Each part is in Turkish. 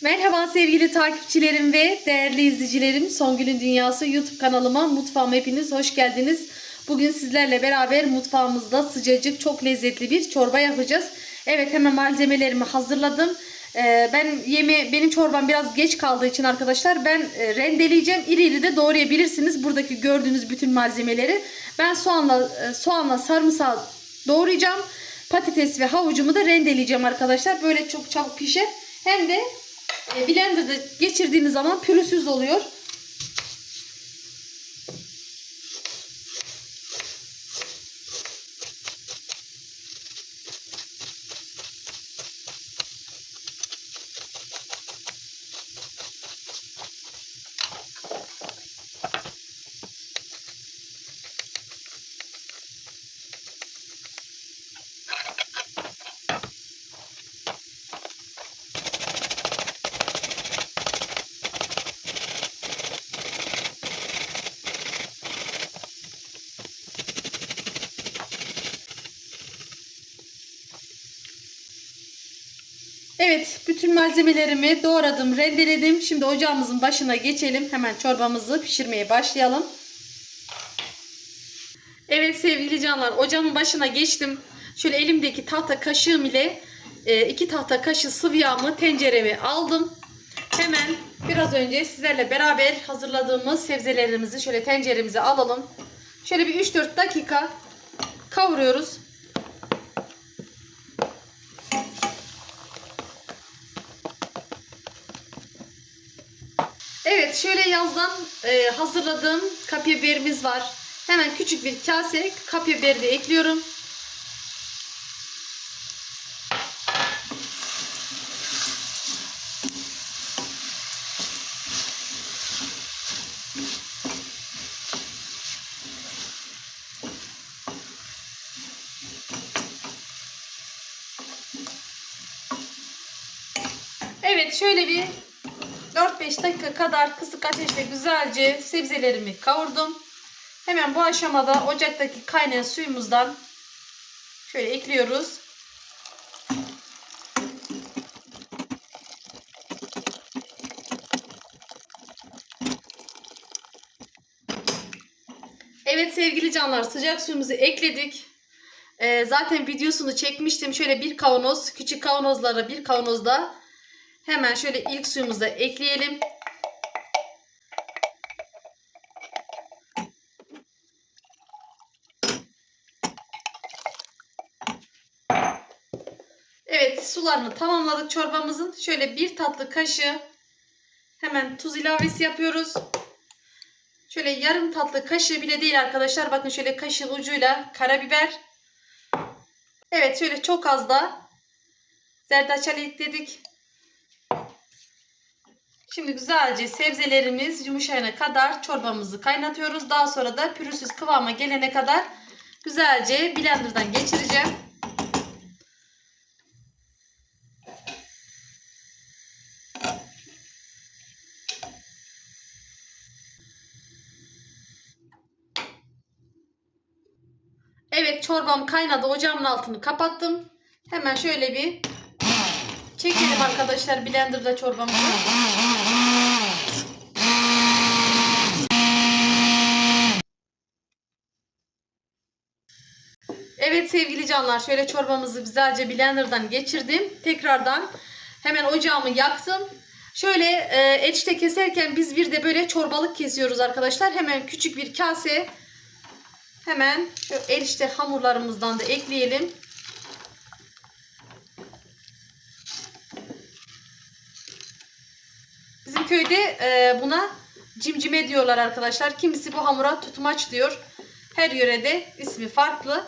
Merhaba sevgili takipçilerim ve değerli izleyicilerim. Songül'ün Dünyası YouTube kanalıma, mutfağıma hepiniz hoş geldiniz. Bugün sizlerle beraber mutfağımızda sıcacık, çok lezzetli bir çorba yapacağız. Evet hemen malzemelerimi hazırladım. Ee, ben yeme benim çorbam biraz geç kaldığı için arkadaşlar ben e, rendeleyeceğim. İri iri de doğrayabilirsiniz. Buradaki gördüğünüz bütün malzemeleri. Ben soğanla e, soğanla sarımsağı doğrayacağım. Patates ve havucumu da rendeleyeceğim arkadaşlar. Böyle çok çabuk pişer. Hem de blenderda geçirdiğiniz zaman pürüzsüz oluyor. Evet, bütün malzemelerimi doğradım, rendeledim. Şimdi ocağımızın başına geçelim. Hemen çorbamızı pişirmeye başlayalım. Evet sevgili canlar, ocağımın başına geçtim. Şöyle elimdeki tahta kaşığım ile e, iki tahta kaşığı sıvı yağımı tencereme aldım. Hemen biraz önce sizlerle beraber hazırladığımız sebzelerimizi şöyle tenceremize alalım. Şöyle bir 3-4 dakika kavuruyoruz. Evet şöyle yazdan e, hazırladığım kapya biberimiz var. Hemen küçük bir kase kapya biberi de ekliyorum. Evet şöyle bir 4-5 dakika kadar kısık ateşte güzelce sebzelerimi kavurdum. Hemen bu aşamada ocaktaki kaynayan suyumuzdan şöyle ekliyoruz. Evet sevgili canlar sıcak suyumuzu ekledik. Ee, zaten videosunu çekmiştim. Şöyle bir kavanoz, küçük kavanozlara bir kavanozda Hemen şöyle ilk suyumuzu da ekleyelim. Evet sularını tamamladık çorbamızın. Şöyle bir tatlı kaşığı hemen tuz ilavesi yapıyoruz. Şöyle yarım tatlı kaşığı bile değil arkadaşlar. Bakın şöyle kaşığın ucuyla karabiber. Evet şöyle çok az da zerdeçal ekledik. Şimdi güzelce sebzelerimiz yumuşayana kadar çorbamızı kaynatıyoruz. Daha sonra da pürüzsüz kıvama gelene kadar güzelce blenderdan geçireceğim. Evet çorbam kaynadı. Ocağımın altını kapattım. Hemen şöyle bir çekelim arkadaşlar blenderda çorbamızı. Evet sevgili canlar şöyle çorbamızı güzelce blenderdan geçirdim. Tekrardan hemen ocağımı yaktım. Şöyle e, erişte keserken biz bir de böyle çorbalık kesiyoruz arkadaşlar. Hemen küçük bir kase hemen erişte hamurlarımızdan da ekleyelim. Köyde e, buna cimcime diyorlar arkadaşlar. Kimisi bu hamura tutmaç diyor. Her yörede ismi farklı.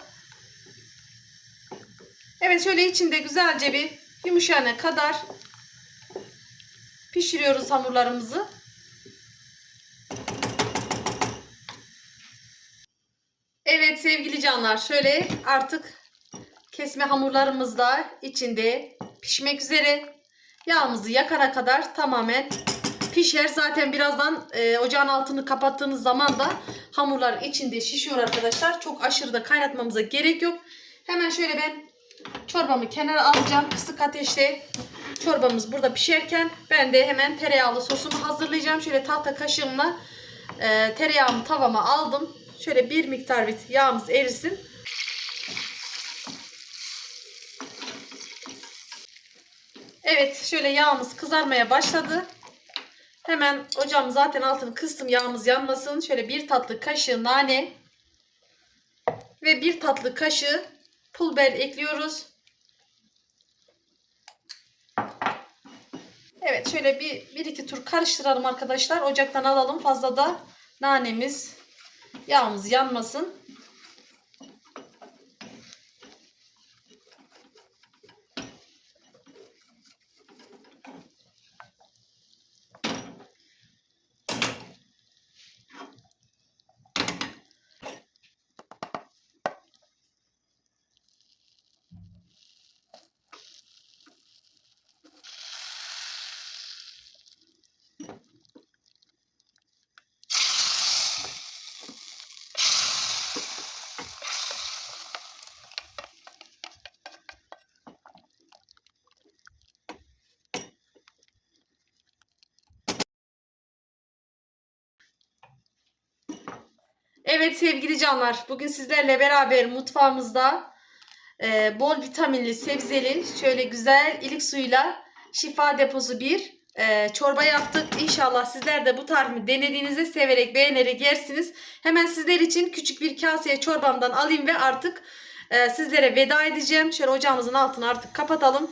Evet şöyle içinde güzelce bir yumuşayana kadar pişiriyoruz hamurlarımızı. Evet sevgili canlar şöyle artık kesme hamurlarımız da içinde pişmek üzere. Yağımızı yakana kadar tamamen pişer. Zaten birazdan e, ocağın altını kapattığınız zaman da hamurlar içinde şişiyor arkadaşlar. Çok aşırı da kaynatmamıza gerek yok. Hemen şöyle ben çorbamı kenara alacağım. Kısık ateşte Çorbamız burada pişerken ben de hemen tereyağlı sosumu hazırlayacağım. Şöyle tahta kaşığımla e, tereyağımı tavama aldım. Şöyle bir miktar bir yağımız erisin. Evet şöyle yağımız kızarmaya başladı. Hemen ocağım zaten altını kıstım yağımız yanmasın. Şöyle bir tatlı kaşığı nane ve bir tatlı kaşığı pul biber ekliyoruz. Evet şöyle bir, bir iki tur karıştıralım arkadaşlar. Ocaktan alalım fazla da nanemiz yağımız yanmasın. Evet sevgili canlar bugün sizlerle beraber mutfağımızda e, bol vitaminli sebzeli şöyle güzel ilik suyuyla şifa deposu bir e, çorba yaptık. İnşallah sizler de bu tarifi denediğinizde severek beğenerek yersiniz. Hemen sizler için küçük bir kaseye çorbamdan alayım ve artık e, sizlere veda edeceğim. Şöyle ocağımızın altını artık kapatalım.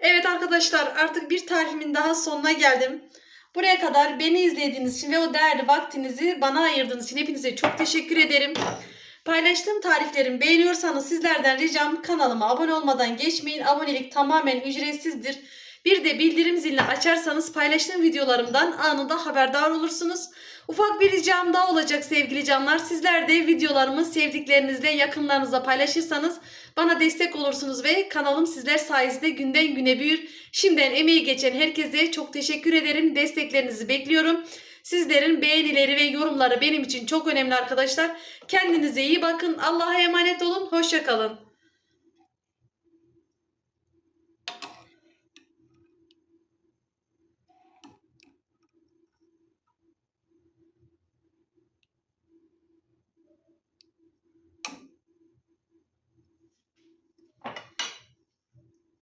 Evet arkadaşlar artık bir tarifimin daha sonuna geldim. Buraya kadar beni izlediğiniz için ve o değerli vaktinizi bana ayırdığınız için hepinize çok teşekkür ederim. Paylaştığım tariflerimi beğeniyorsanız sizlerden ricam kanalıma abone olmadan geçmeyin. Abonelik tamamen ücretsizdir. Bir de bildirim zilini açarsanız paylaştığım videolarımdan anında haberdar olursunuz. Ufak bir ricam daha olacak sevgili canlar. Sizler de videolarımı sevdiklerinizle yakınlarınızla paylaşırsanız bana destek olursunuz ve kanalım sizler sayesinde günden güne büyür. Şimdiden emeği geçen herkese çok teşekkür ederim. Desteklerinizi bekliyorum. Sizlerin beğenileri ve yorumları benim için çok önemli arkadaşlar. Kendinize iyi bakın. Allah'a emanet olun. Hoşçakalın.